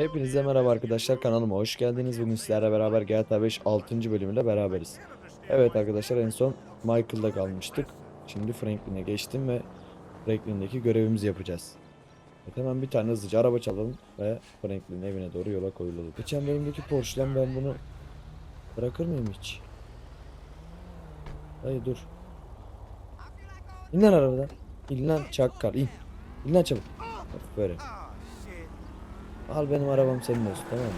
Hepinize merhaba arkadaşlar kanalıma hoş geldiniz. Bugün sizlerle beraber GTA 5 6. bölümüyle beraberiz. Evet arkadaşlar en son Michael'da kalmıştık. Şimdi Franklin'e geçtim ve Franklin'deki görevimizi yapacağız. Evet, hemen bir tane hızlıca araba çalalım ve Franklin'in evine doğru yola koyulalım. Geçen bölümdeki Porsche'den ben bunu bırakır mıyım hiç? Hayır dur. İn lan arabadan. İn lan çakkal in. İn lan çabuk. Aferin. Al benim arabam senin olsun tamam mı?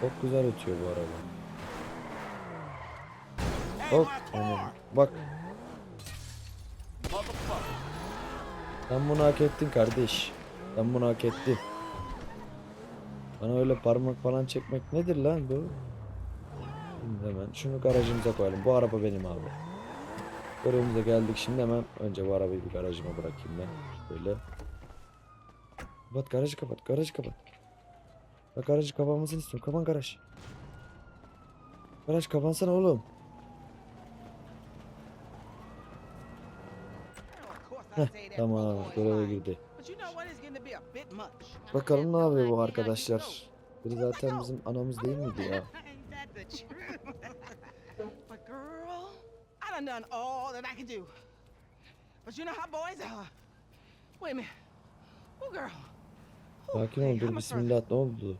Çok güzel ötüyor bu araba. Hop anladım. Bak. Sen bunu hak ettin kardeş. Sen bunu hak ettin. Bana öyle parmak falan çekmek nedir lan bu? Şimdi hemen şunu garajımıza koyalım. Bu araba benim abi. Görevimize geldik şimdi hemen önce bu arabayı bir garajıma bırakayım ben. Böyle. Kapat garajı kapat garajı kapat. Bak garajı kapanmasını istiyorum. Kapan garaj. Garaj kapansana oğlum. Heh, tamam göreve girdi. Bakalım ne yapıyor bu arkadaşlar. Biri zaten bizim anamız değil miydi ya? Done done all that I can do. But you know how boys are. Wait a minute. Oh, girl. Sakin ol dur bismillah ne oldu?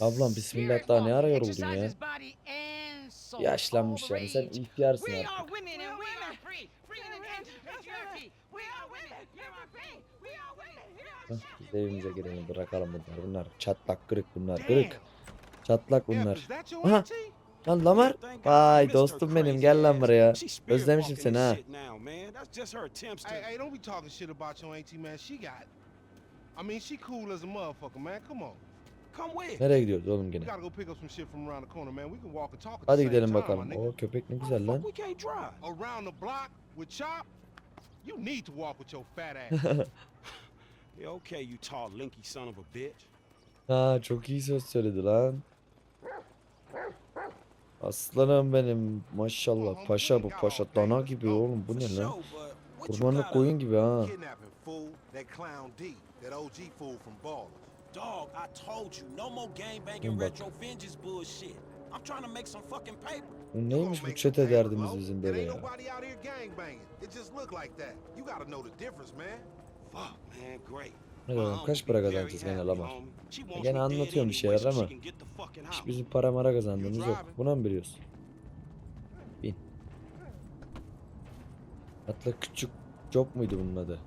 Ablam bismillah daha ne ara yoruldun ya? Yaşlanmış yani sen ihtiyarsın artık. biz evimize girelim bırakalım bunları. Bunlar çatlak kırık bunlar kırık. Çatlak bunlar. Aha. Lan Lamar. Vay dostum benim gel lan buraya. Özlemişim seni ha. Hey, hey, don't be talking shit about your auntie, man. She got. I mean, she cool as a motherfucker, man. Come on. Come where? Nereye gidiyoruz oğlum We gene? gotta go pick up some shit from around the corner, man. We can walk and talk at the Hadi gidelim bakalım. O köpek ne güzel lan. We can't drive. Around the block with Chop, you need to walk with your fat ass. Yeah, okay, you tall, linky son of a bitch. Ha çok iyi söz söyledi lan. Aslanım benim maşallah paşa bu paşa dana gibi oğlum bu ne lan? Kurbanlık koyun gibi ha. Dog, I told you, no more gang Oğlum banging bak. retro vengeance bullshit. I'm trying to make some fucking paper. Bu neymiş bu çete derdimiz bizim böyle ya. nobody out here gang banging. It just look like that. You gotta know the difference, man. Fuck, man, great. Homie kaç para kazanacağız gene wants Gene anlatıyorum bir şeyler ama Hiç bizim para mara kazandığımız yok. Buna mı biliyorsun? Bin. Atla küçük job muydu bunun adı?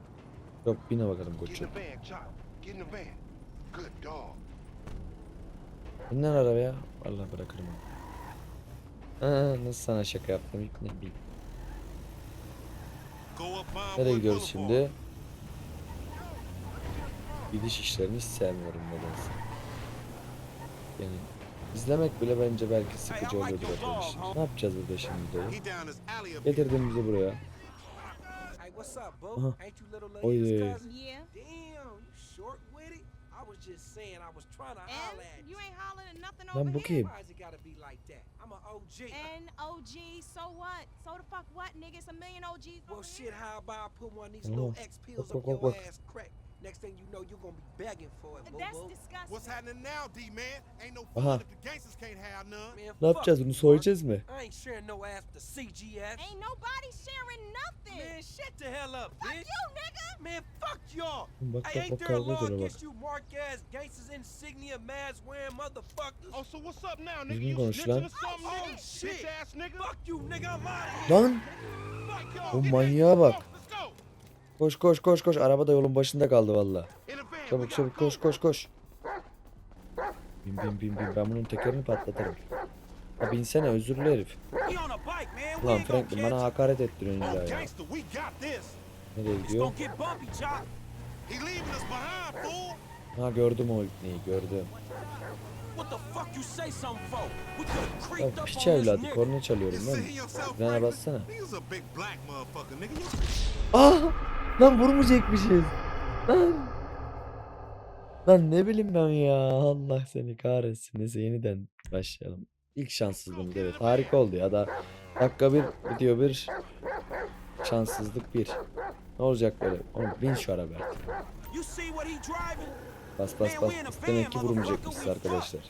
Yok bine bakalım koçum. lan arabaya. Vallahi bırakırım onu. Aa, nasıl sana şaka yaptım ilk ne bileyim. Nereye gidiyoruz şimdi? Gidiş işlerini hiç sevmiyorum nedense. Yani izlemek bile bence belki sıkıcı oluyordur arkadaşlar. Ne yapacağız burada şimdi up Getirdin bizi buraya. At nothing Lan bu kim? An OG. So what? So the fuck what, nigga? It's a million OGs Well, shit, how about I put one of these little X pills up your ass crack? Next thing you know, you're gonna be begging for it, That's disgusting. What's happening now, D man? Ain't no Aha. fun if the gangsters can't have none. Man, Ne yapacağız bunu mı? Mark. I ain't sharing no ass to CGF. Ain't nobody sharing nothing. Man, shut the hell up, fuck bitch. you, nigga. Man, fuck y'all. Bak bak ain't there a law against you mark ass gangsters insignia mask wearing motherfuckers? Oh, so what's up now, nigga? You snitching or something, Oh, shit. Bitch ass nigga. Fuck you, nigga. I'm out of here. Lan Fuck y'all. Bu manyağa bak. Koş koş koş koş araba da yolun başında kaldı valla. Çabuk çabuk koş koş koş. Bin bin bin bin ben bunun tekerini patlatırım. Ha binsene özürlü herif. Gonna Franklin bana hakaret ettiriyorsun illa ya. Nereye gidiyor? Ha gördüm o ipneyi gördüm. Ya piç evladı korna çalıyorum değil mi? Franklin? bassana. Ah! Lan vurmayacakmışız. Lan. Lan ne bileyim ben ya. Allah seni kahretsin. Neyse yeniden başlayalım. İlk şanssızlığımız evet. Harika oldu ya da dakika bir video bir şanssızlık bir. Ne olacak böyle? Oğlum bin şu driving? Bas bas bas. Demek ki vurmayacakmışız arkadaşlar.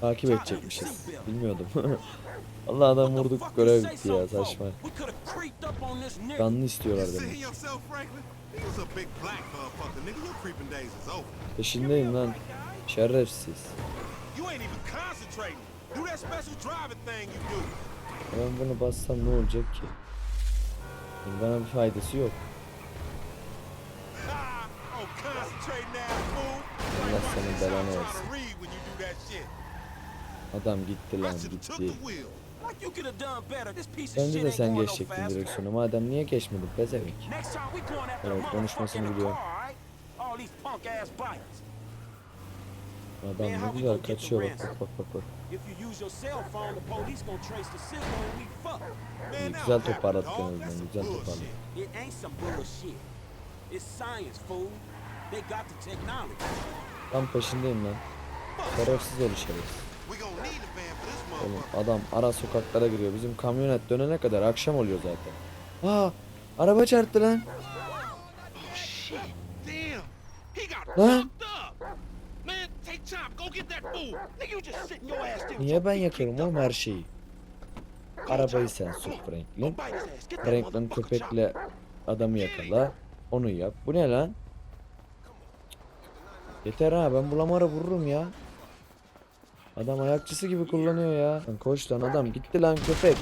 Takip edecekmişiz. Bilmiyordum. Allah adam vurduk görev bitti ya saçma. Kanlı istiyorlar demek. Peşindeyim lan. Şerefsiz. Ben bunu bassam ne olacak ki? Bana bir faydası yok. Oh. Allah senin belanı versin. Adam gitti lan gitti. The wheel. Like you could have done better. This piece of Bence shit de sen geçecektin direksiyonu. Madem niye geçmedin pezevenk? Next time we going after Evet, konuşmasını biliyor. car, alright? All these punk ass bikes. Adam ne güzel kaçıyor bak bak bak bak. bak. If you use your cell phone, the police gonna trace the signal and we fuck. Man, İyi, güzel toparladık en azından, güzel toparladık. It ain't some bullshit. It's science, fool. They got the technology. Tam peşindeyim lan. Şerefsiz olur şerefsiz. Oğlum adam ara sokaklara giriyor. Bizim kamyonet dönene kadar akşam oluyor zaten. Aa araba çarptı lan. Lan niye ben yakarım oğlum her şeyi? Arabayı sen sür. Franklin. Franklin köpekle adamı yakala. Onu yap. Bu ne lan? Yeter ha ben bulamara vururum ya. Adam ayakçısı gibi kullanıyor ya. Lan koş lan adam gitti lan köpek.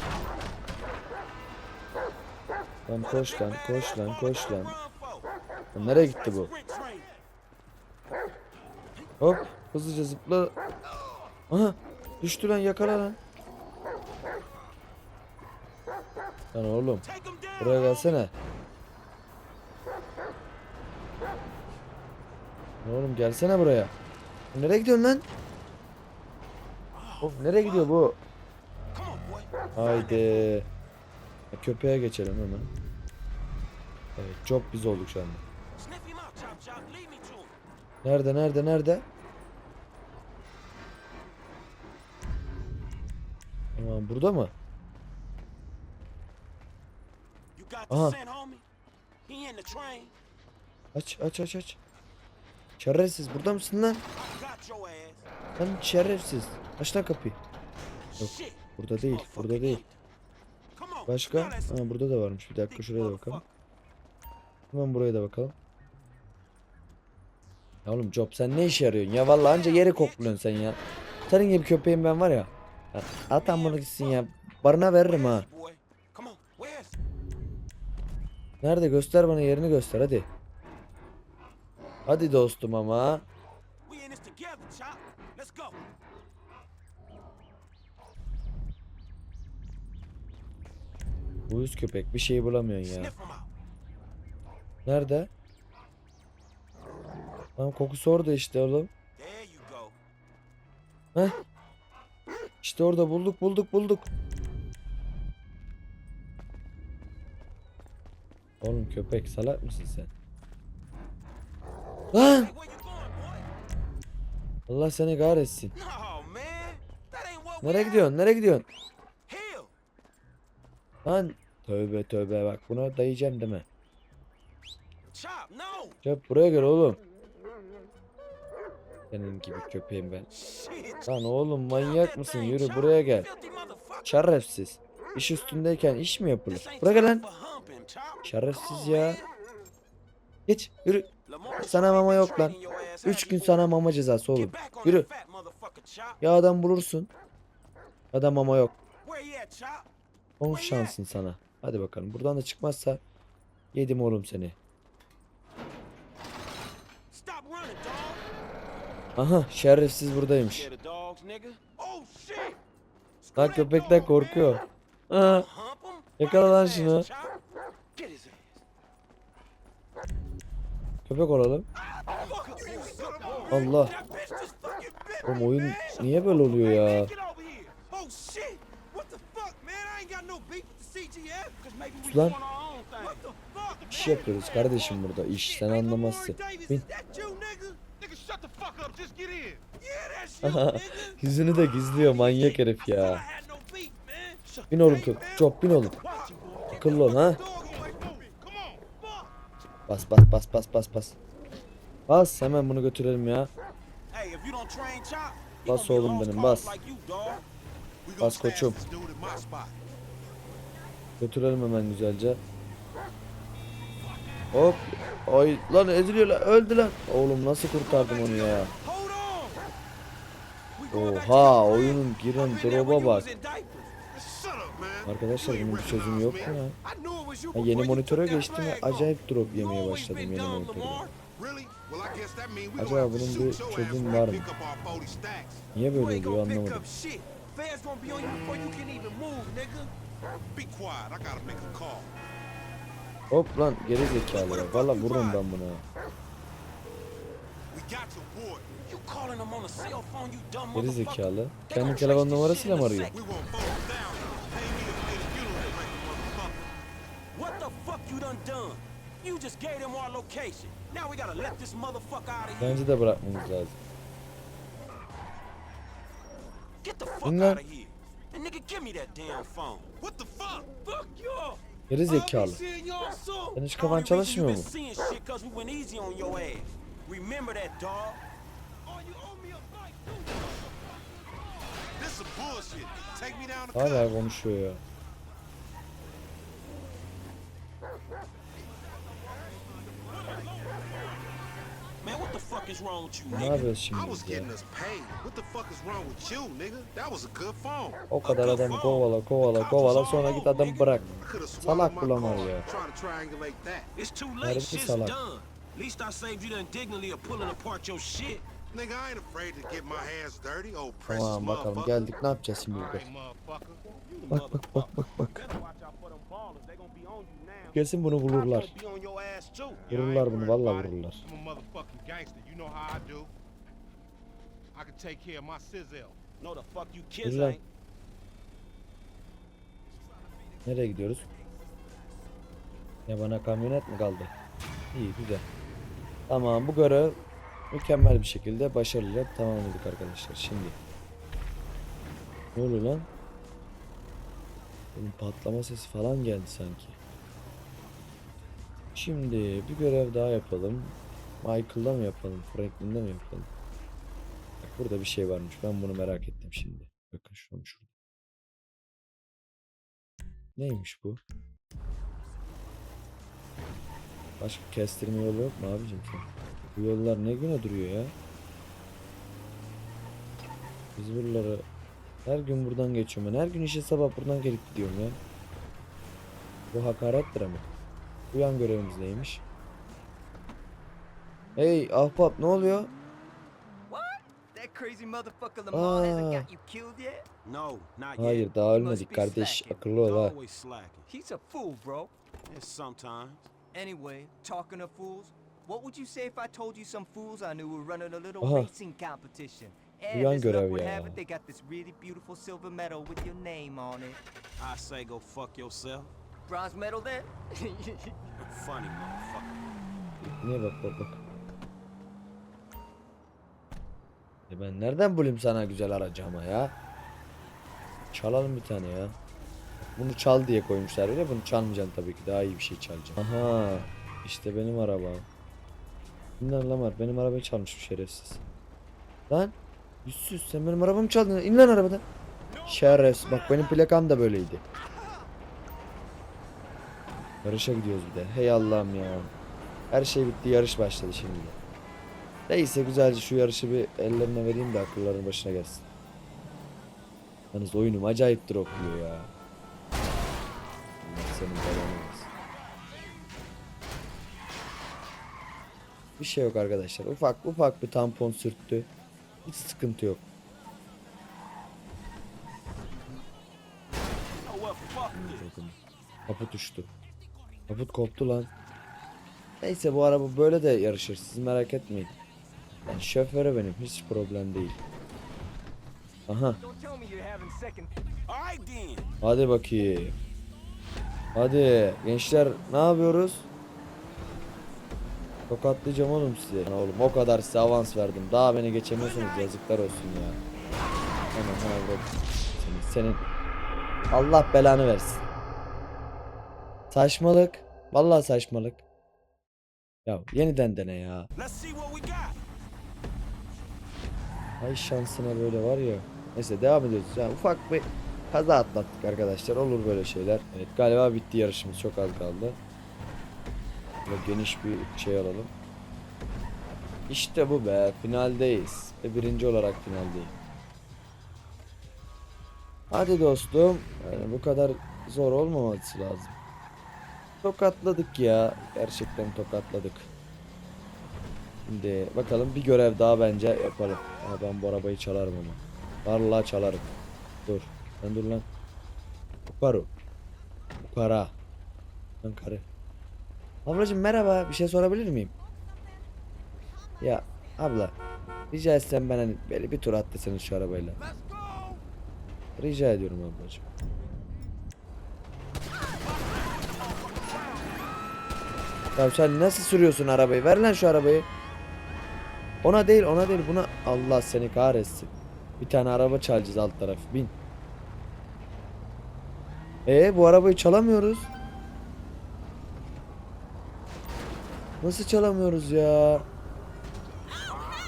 Lan koş lan koş lan koş lan. Lan nereye gitti bu? Hop hızlıca zıpla. Aha düştü lan yakala lan. Lan oğlum buraya gelsene. Oğlum gelsene buraya. Nereye gidiyorsun lan? Of nereye gidiyor bu? Haydi. Ya, Köpeğe geçelim hemen. Evet job biz olduk şu anda. Nerede nerede nerede? Tamam burada mı? Aha. Aç aç aç aç. Şerefsiz burada mısın lan? Lan şerefsiz. Aç lan kapıyı. Yok. Burada değil burada değil. Başka? Ha, burada da varmış. Bir dakika şuraya da bakalım. Hemen buraya da bakalım. Ya oğlum Job sen ne işe yarıyorsun ya? Vallahi anca yeri kokluyorsun sen ya. Senin gibi köpeğim ben var ya. Atan bunu gitsin ya. Barına veririm ha. Nerede göster bana yerini göster hadi. Hadi dostum ama. Go. Uyuz köpek bir şey bulamıyorsun ya. Nerede? Tamam kokusu orada işte oğlum. Heh. İşte orada bulduk bulduk bulduk. Oğlum köpek salak mısın sen? Lan! Allah seni kahretsin. Nereye gidiyorsun? Nereye gidiyorsun? Lan! Tövbe tövbe bak buna dayayacağım deme. Çöp buraya gel oğlum. Senin gibi köpeğim ben. Lan oğlum manyak mısın? Yürü buraya gel. Şerefsiz. İş üstündeyken iş mi yapılır? Time lan. Şerefsiz ya. Geç yürü. Sana mama yok lan. training your ass, Üç have gün you, sana mama cezası oğlum. Yürü. Ya adam bulursun. Adam ama yok. Where you at, chop? Son şansın sana. Hadi bakalım. Buradan da çıkmazsa yedim oğlum seni. Aha şerefsiz buradaymış. Lan köpekler korkuyor. Aha. Yakala lan şunu. ass, chop. Get his ass. Köpek olalım. Allah. Oğlum oyun niye böyle oluyor ya? Lan. İş yapıyoruz kardeşim burada. İş sen anlamazsın. Bin. Yüzünü de gizliyor manyak herif ya. Bin oğlum man. Çok bin oğlum. Akıllı ol ha. Dog away from me. Come on. Fuck. Bas bas bas bas bas bas. Bas hemen bunu götürelim ya. Bas oğlum benim, bas. Bas koçum. Götürelim hemen güzelce. Hop. Ay lan eziliyor lan öldü lan. Oğlum nasıl kurtardım onu ya. Oha oyunun giren drop'a bak. Arkadaşlar bunun bir çözümü yok mu. Ya? Yeni monitöre geçtim ve acayip drop yemeye başladım yeni monitörde. Acaba bunun bir we var mı? pick up our 40 stacks. Niye böyle oluyor anlamadım. Hop lan geri zekalı ya. Valla vururum ben buna. Geri zekalı. Kendi telefon numarasıyla mı arıyor? Fuck you done done? You just gave them our location. Now we gotta let this motherfucker out of here. Bence de bırakmamız lazım. Get the fuck Bunlar- out of here. And nigga, give me that damn phone. What the fuck? Fuck you. Geri zekalı. Seeing y'all soon. Senin hiç kafan çalışmıyor you mu? been seeing shit 'cause we went easy on your ass. Remember that, dog. Oh, you owe me a bite, too. This some bullshit. Take me down the Hala cut. konuşuyor ya. Man, what the fuck is wrong with you, Ne nigga? yapıyoruz I şimdi was biz ya? getting us paid. What the fuck is wrong with you, nigga? That was a good phone. O kadar adam kovala kovala kovala sonra git adam bırak. Salak bulamar ya. Harbi salak. least I saved you the indignity of pulling apart your shit. Nigga, I ain't afraid to get my hands dirty, old precious Tamam bakalım geldik ne yapacağız şimdi burada? Bak bak bak bak bak. Yeah, I ain't Vururlar bunu valla vururlar. Güzel. Nereye gidiyoruz? Ya bana kamyonet mi kaldı? İyi güzel. Tamam bu görev mükemmel bir şekilde başarıyla tamamladık arkadaşlar. Şimdi. Ne oluyor lan? Benim patlama sesi falan geldi sanki. Şimdi bir görev daha yapalım. Michael'da mı yapalım? Franklin'de mi yapalım? Bak burada bir şey varmış. Ben bunu merak ettim şimdi. Bakın şunu şurada. Neymiş bu? Başka kestirme yolu yok mu abicim? Bu yollar ne güne duruyor ya? Biz buraları her gün buradan geçiyorum ben. Her gün işe sabah buradan gelip gidiyorum ya. Bu hakarettir ama. Bu yan görevimiz neymiş? Hey ahbap ne oluyor? Aa. got you killed yet? No, not yet. Hayır daha ölmedik kardeş. Akıllı ol ha. Always slacking. He's a fool, bro. Yes, sometimes. Anyway, talking of fools, what would you say if I told you some fools I knew were running a little Aha. racing competition? yan And as luck görev ya. they got this really beautiful silver medal with your name on it. I say go fuck yourself. Bronze medal then? Funny motherfucker. Niye bak bak bak. E ben nereden bulayım sana güzel aracı ama ya? Çalalım bir tane ya. Bunu çal diye koymuşlar öyle bunu çalmayacaksın tabii ki daha iyi bir şey çalacaksın. Aha işte benim araba. İn lan var benim arabayı çalmış bu şerefsiz. Lan yüzsüz sen benim arabamı çaldın in lan arabadan. Şerefsiz bak benim plakam da böyleydi. Yarışa gidiyoruz bir de. Hey Allah'ım ya. Her şey bitti yarış başladı şimdi. Neyse güzelce şu yarışı bir ellerine vereyim de akılların başına gelsin. Yalnız oyunum acayip dropluyor ya. Senin belanı. Bir şey yok arkadaşlar. Ufak ufak bir tampon sürttü. Hiç sıkıntı yok. This. Bakın. Kaput koptu lan. Neyse bu araba böyle de yarışır. Siz merak etmeyin. Ben şoförü benim. Hiç problem değil. Aha. Hadi bakayım. Hadi gençler ne yapıyoruz? Tokatlayacağım oğlum size. Lan oğlum o kadar size avans verdim. Daha beni geçemiyorsunuz yazıklar olsun ya. Hemen hemen. Senin, senin Allah belanı versin. Saçmalık. Vallahi saçmalık. Ya yeniden dene ya. Ay şansına böyle var ya. Neyse devam ediyoruz. Yani ufak bir kaza atlattık arkadaşlar. Olur böyle şeyler. Evet galiba bitti yarışımız. Çok az kaldı. Böyle geniş bir şey alalım. İşte bu be. Finaldeyiz. Ve birinci olarak finaldeyim. Hadi dostum. Yani bu kadar zor olmaması lazım. Tokatladık ya. Gerçekten tokatladık. Şimdi bakalım bir görev daha bence yapalım. Ama ben bu arabayı çalarım ama. Vallahi çalarım. Dur. Sen dur lan. Ukaru. Ukara. Lan karı. Ablacım merhaba. Bir şey sorabilir miyim? Ya abla. Rica etsem ben hani böyle bir tur at deseniz şu arabayla. Rica ediyorum ablacım. Ya sen nasıl sürüyorsun arabayı? Ver lan şu arabayı. Ona değil ona değil buna Allah seni kahretsin. Bir tane araba çalacağız alt taraf. Bin. E bu arabayı çalamıyoruz. Nasıl çalamıyoruz ya?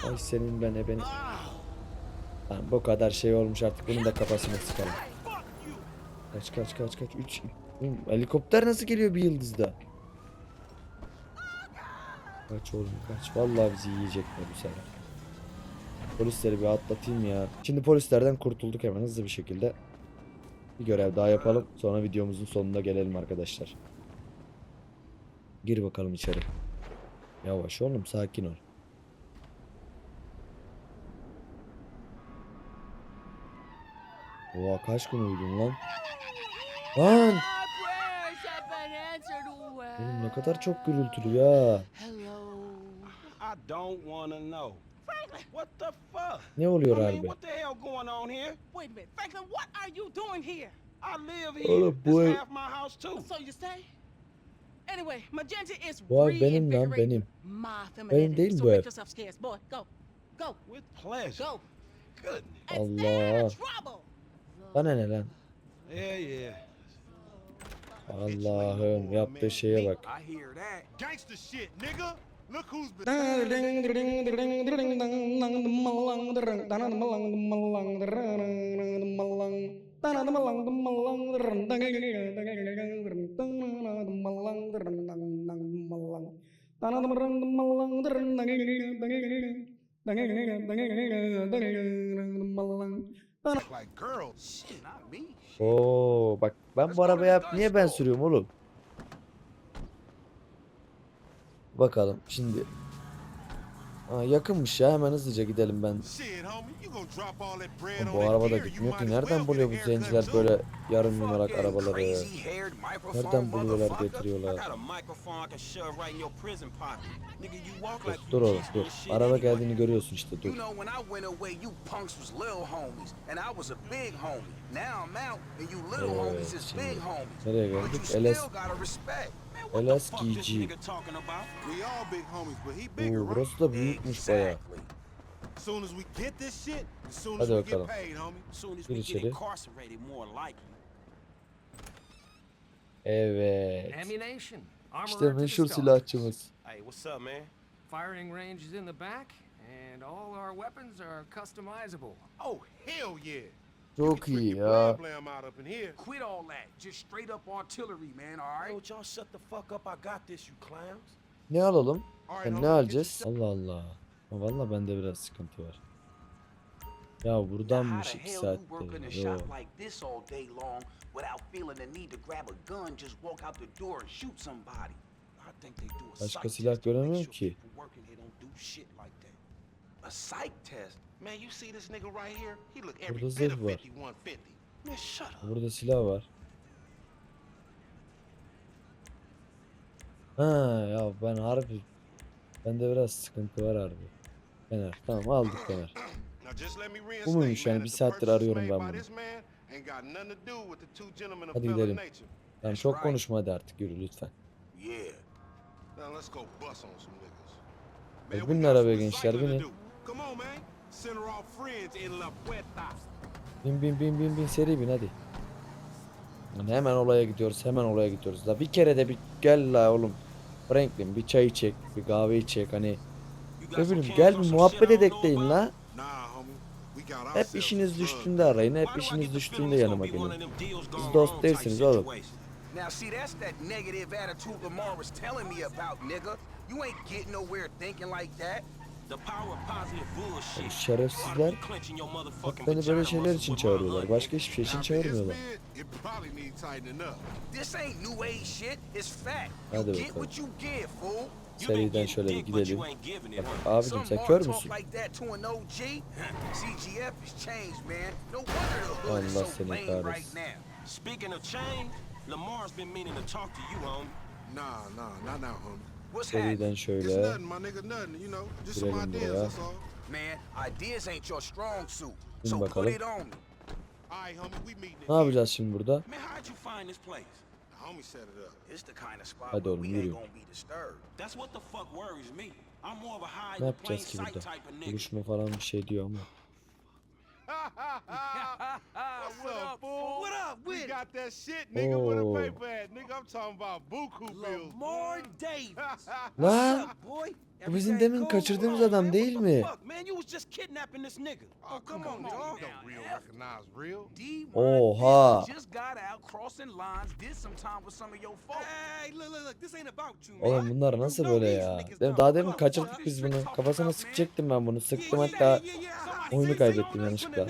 Ay senin ben ebeni. Lan bu kadar şey olmuş artık bunun da kafasına sıkalım. Kaç kaç kaç kaç 3 Helikopter nasıl geliyor bir yıldızda? Kaç oğlum kaç. Vallahi bizi yiyecekler bu sefer. Polisleri bir atlatayım ya. Şimdi polislerden kurtulduk hemen hızlı bir şekilde. Bir görev daha yapalım. Sonra videomuzun sonuna gelelim arkadaşlar. Gir bakalım içeri. Yavaş oğlum sakin ol. Oha kaç gün uyudun lan? Lan! Oğlum ne kadar çok gürültülü ya. I don't wanna know. Franklin! What the fuck? Ne oluyor I mean, harbi? what the hell going on here? Wait a minute. Franklin, what are you doing here? I live here. Oğlum bu This ev- half my house too. So you stay? Anyway, Magenta is Bu ev benim lan reinvigorating benim. My Benim femininity. değil so bu make yourself scarce, boy. Go. Go. With pleasure. Go. Goodness. And stay out Allah. of trouble. Bana ne lan? Yeah, yeah. Allah'ım yaptığı şeye bak. I hear that. Gangster shit, nigga. Look who's been Oh bak ben bu arabaya niye ben sürüyorum oğlum? Bakalım şimdi. Aa, yakınmış ya hemen hızlıca gidelim ben. Oğlum Bu araba da gitmiyor ki. Nereden buluyor bu zenciler böyle yarım Fucking arabaları? Nereden buluyorlar getiriyorlar? Dur, dur oğlum dur. Araba geldiğini görüyorsun işte dur. şimdi homies. nereye geldik? LS bigger, Oo, burası da büyükmüş baya. Exactly. As soon as we get this shit, as soon as Hadi we bakalım. get paid, homie. As soon as Gir we get içeri. Evet. İşte meşhur silahçımız. Hey, what's up, man? Firing range is in the back, and all our weapons are customizable. Oh, hell yeah. Çok iyi ya. Quit all that. Just straight up artillery, man, all Yo, right? y'all shut the fuck up. I got this, you clowns. Ne alalım? Yani ne alacağız? Allah Allah. Ha, Vallahi bende biraz sıkıntı var. Ya buradanmış the 2 hell you saatte. work in a Yo. shop like this all day long without feeling the need to grab a gun, just walk out the door and shoot somebody? I think they do a Başka silah göremiyorum ki. A psych test? Man, you see this nigga right here? He look every Burada bit zırh of var. 50, 150. Man, shut up. Burada silah var. Ha ya ben harbi bende biraz sıkıntı var harbi. Fener. Tamam aldık Fener. Bu muymuş yani? Bir saattir arıyorum ben bunu. Hadi gidelim. Tamam çok konuşma hadi artık yürü lütfen. E, arabaya some gençler, do. Come on, man. Send her off friends in La Puerta. Bin bin bin bin bin seri bin hadi. Yani hemen olaya gidiyoruz, hemen olaya gidiyoruz. Da bir kere de bir gel la oğlum. Franklin bir çay içek, bir kahve içek hani. Ne bileyim gel bir muhabbet shit I don't edek know deyin about? la. Hep işiniz düştüğünde arayın, hep işiniz düştüğünde yanıma gelin. Siz dost değilsiniz oğlum. Now, see, that's that negative attitude Lamar was telling me about, nigga. You ain't getting nowhere thinking like that. Bu şerefsizler bak beni böyle şeyler için çağırıyorlar. Başka hiçbir şey için çağırmıyorlar. bid, it probably needs tightening up. This ain't new age shit. It's fact. Hadi bakalım. Seriden şöyle bir gidelim. Bak abicim sen kör müsün? Allah seni kahretsin. right now. Speaking of change, Lamar's been meaning to talk to you, homie. Nah, nah, not now, homie. What's happening? Seriden şöyle. nothing, my nigga, nothing. You know, just some Girelim ideas, buraya. that's all. Man, ideas ain't your strong suit. Bin So put bakalım. it on me. All right, homie, we meeting. Ne yapacağız şimdi burada? Hadi oğlum, we yürü. ain't gonna be disturbed. That's what the fuck worries me. I'm more of a hide Ne yapacağız ki burada? type of nigga. Buluşma falan bir şey diyor ama. What's up, fool? What up We with it? got that shit, nigga, with Oh. a paper at. Nigga, I'm talking about buku bills. Lamar Davis. up, boy? Bu bizim demin kaçırdığımız adam değil mi? Fuck, man, you was just kidnapping this nigga. Oh, come on, dog. down, Don't real F. recognize real. D. Oha. Just got out crossing lines, did some time with some of your folks. Hey, look, look, look. This ain't about you, man. Oğlum bunlar nasıl böyle ya? Daha demin kaçırdık biz bunu. Kafasına sıkacaktım ben bunu. Sıktım hatta oyunu kaybettim yanlışlıkla.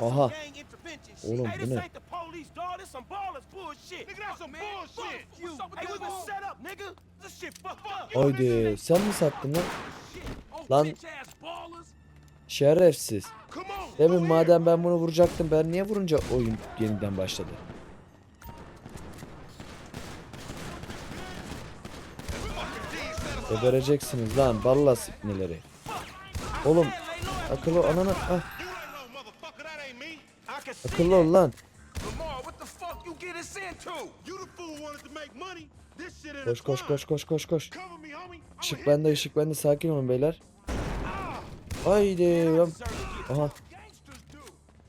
Aha. Oğlum bu ne? Police, dog. This some ballers bullshit. Nigga, that's some bullshit. Hey, we been set up, nigga. This shit fucked up. Haydi sen mi sattın lan? Oh, Lan şerefsiz. Demin madem ben bunu vuracaktım ben niye vurunca oyun yeniden başladı? Öbereceksiniz lan balla sikneleri. Oğlum akıllı ananı ah, You akıllı ol lan. Get us into? You the fool wanted to make money. This shit Koş koş koş koş koş koş. Işık bende ışık bende sakin olun beyler. Haydi lan. Aha.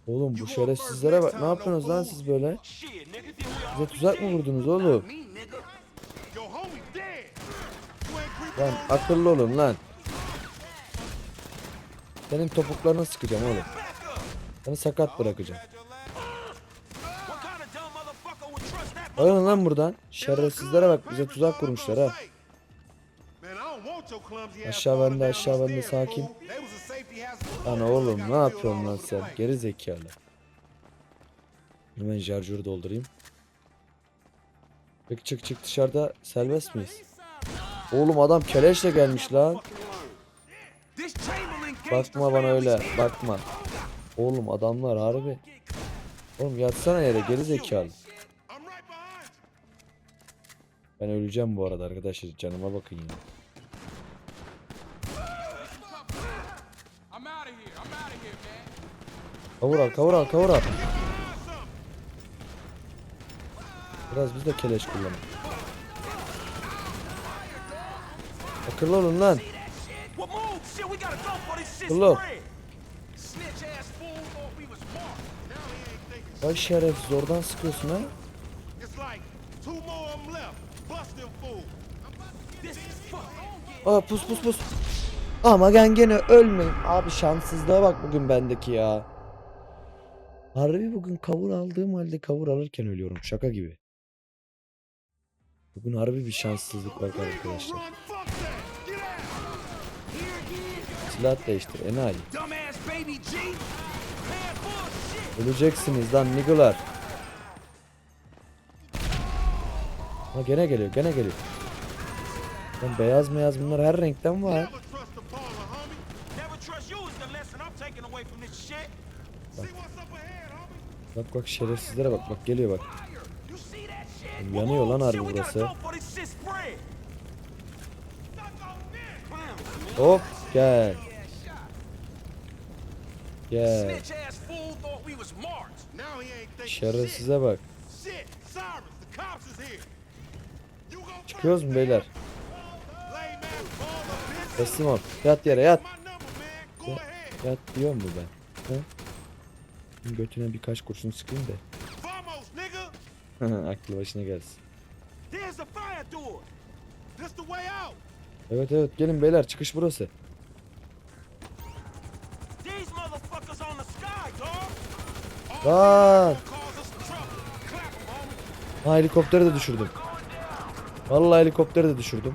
Oğlum bu şerefsizlere bak ne yapıyorsunuz lan siz böyle? Bize tuzak mı vurdunuz oğlum? Lan akıllı olun lan. Senin topuklarına sıkacağım oğlum. Seni sakat bırakacağım. What kind of dumb motherfucker would Ayrılın lan buradan. Şerefsizlere bak bize tuzak kurmuşlar ha. Aşağı bende, aşağı bende, sakin. fool. They was a safety hazard. Lan oğlum ne yapıyorsun lan sen? Geri zekalı. Hemen şarjörü doldurayım. Çık çık çık dışarıda serbest miyiz? Oğlum adam keleşle gelmiş lan. Bakma bana öyle bakma. Oğlum adamlar harbi. Oğlum yatsana yere geri zekalı. Ben öleceğim bu arada arkadaşlar canıma bakın ya. Kavur al kavur al kavur al. Biraz biz de keleş kullanalım. Akıllı olun lan. Well, move, shit. We gotta go Aa pus pus pus. Ama ben gene ölmeyin. Abi şanssızlığa bak bugün bendeki ya. Harbi bugün kavur aldığım halde kavur alırken ölüyorum. Şaka gibi. Bugün harbi bir şanssızlık var arkadaşlar. Silah değiştir enayi. Öleceksiniz lan niggalar. Ha gene geliyor gene geliyor. Lan beyaz beyaz bunlar her renkten var. Homie. Bak bak şerefsizlere bak bak geliyor bak. Yanıyor lan harbi burası. Hop gel. Gel. Snitch ass Çıkıyoruz mu beyler? Teslim ol. Yat yere yat. Ahead. Yat diyor mu ben? He? Götüne birkaç kurşun sıkayım da. Aklı başına gelsin. Evet evet gelin beyler çıkış burası. Lan! Ha helikopteri de düşürdüm. Vallahi helikopteri de düşürdüm.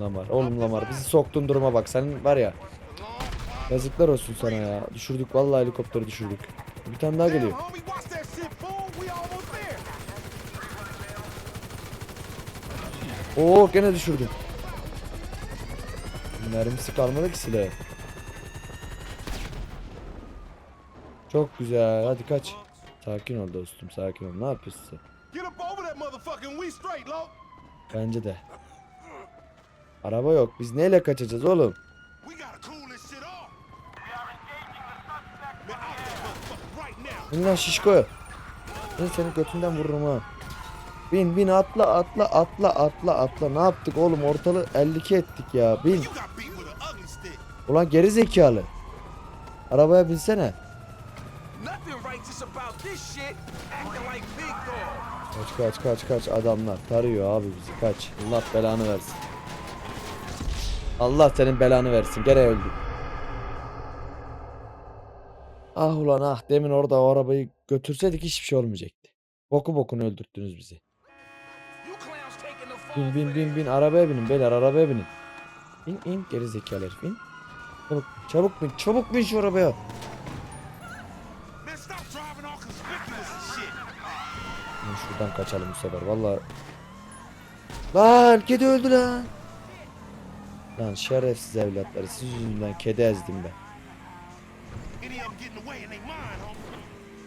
Lamar. Oğlum Lamar bizi soktun duruma bak. Senin var ya. Yazıklar olsun sana ya. Düşürdük vallahi helikopteri düşürdük. Bir tane daha geliyor. Oo gene düşürdüm. Mermisi kalmadı ki silahı. Çok güzel. Hadi kaç. Sakin ol dostum sakin ol. Ne yapıyorsun. Bence de. Araba yok. Biz neyle kaçacağız oğlum? Lan şişko. Ben seni götünden vururum ha. Bin bin atla atla atla atla atla. Ne yaptık oğlum ortalığı 52 ettik ya. Bin. Ulan geri zekalı. Arabaya binsene. Nothing righteous about this shit. Acting like big dog. Kaç kaç kaç kaç adamlar tarıyor abi bizi kaç. Allah belanı versin. Allah senin belanı versin. Gene öldük. Ah ulan ah demin orada o arabayı götürseydik hiçbir şey olmayacaktı. Boku bokunu öldürttünüz bizi. Bin bin bin bin arabaya binin beyler arabaya binin. İn in geri zekalı herif in. Çabuk çabuk bin çabuk bin şu arabaya. Lan şuradan kaçalım bu sefer vallahi. Lan kedi öldü lan. Lan şerefsiz evlatları siz yüzünden kedi ezdim ben.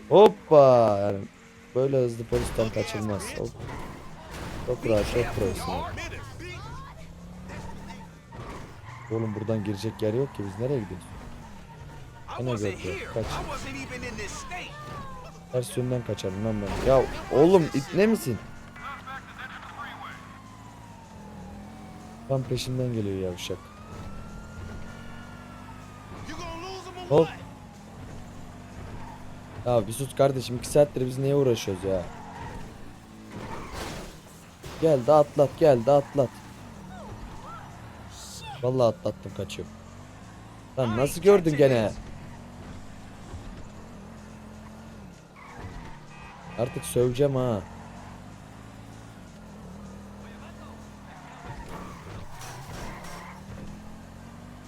Hoppa yani böyle hızlı polisten kaçılmaz. Hop. Çok rahat çok bitch. Oğlum buradan girecek yer yok ki biz nereye gidiyoruz? Ana here. kaç. Ters yönden kaçarım lan ben. Ya oğlum it ne misin? Tam peşinden geliyor yavşak. Hop. Ya bir sus kardeşim iki saattir biz neye uğraşıyoruz ya? Gel de atlat gel de atlat. Vallahi atlattım kaçıyorum. Lan nasıl gördün gene? Artık söveceğim ha.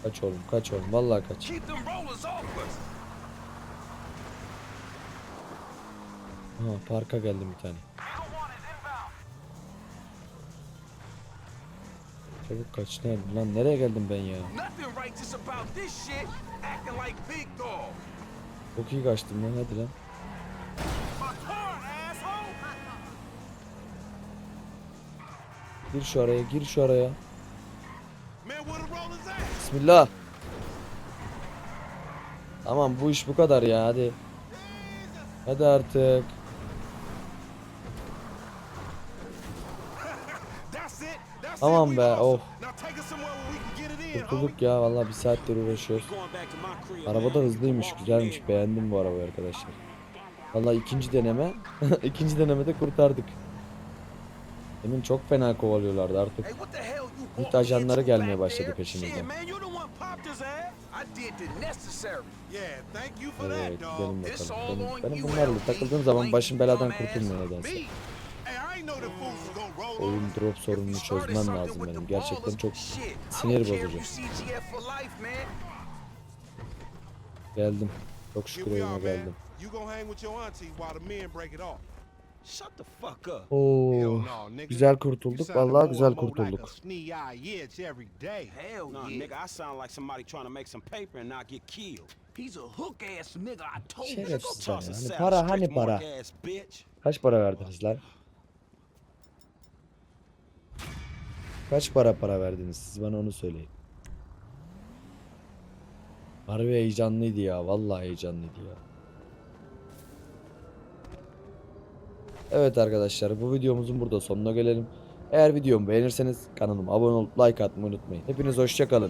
Kaç oğlum kaç oğlum vallahi kaç. Ha parka geldim bir tane. Çabuk kaç lan, lan nereye geldim ben ya? Çok iyi kaçtım lan hadi lan. Gir şu araya gir şu araya. Bismillah. Tamam bu iş bu kadar ya hadi. Hadi artık. Tamam be, homie. Kurtulduk ya vallahi bir saattir uğraşıyoruz. Araba da hızlıymış güzelmiş beğendim bu arabayı arkadaşlar. Vallahi ikinci deneme. ikinci denemede kurtardık. Demin çok fena kovalıyorlardı artık. MİT ajanları gelmeye başladı peşimizden. Evet gidelim bakalım. Benim, benim bunlarla takıldığım zaman başım beladan kurtulmuyor nedense. Oyun drop sorununu çözmem lazım benim. Gerçekten çok sinir bozucu. Geldim. Çok şükür oyuna geldim. Oo, güzel kurtulduk. Vallahi güzel kurtulduk. a snee-eye itch every day. Hell Nah, yeah. nigga, I sound like somebody trying to make some paper and not get killed. He's a hook ass nigga, I told you. Şerefsiz Toss a hani salad para hani para. Kaç para verdiniz lan? Kaç para para verdiniz siz bana onu söyleyin. Harbi heyecanlıydı ya. Vallahi heyecanlıydı ya. Evet arkadaşlar bu videomuzun burada sonuna gelelim. Eğer videomu beğenirseniz kanalıma abone olup like atmayı unutmayın. Hepiniz hoşçakalın.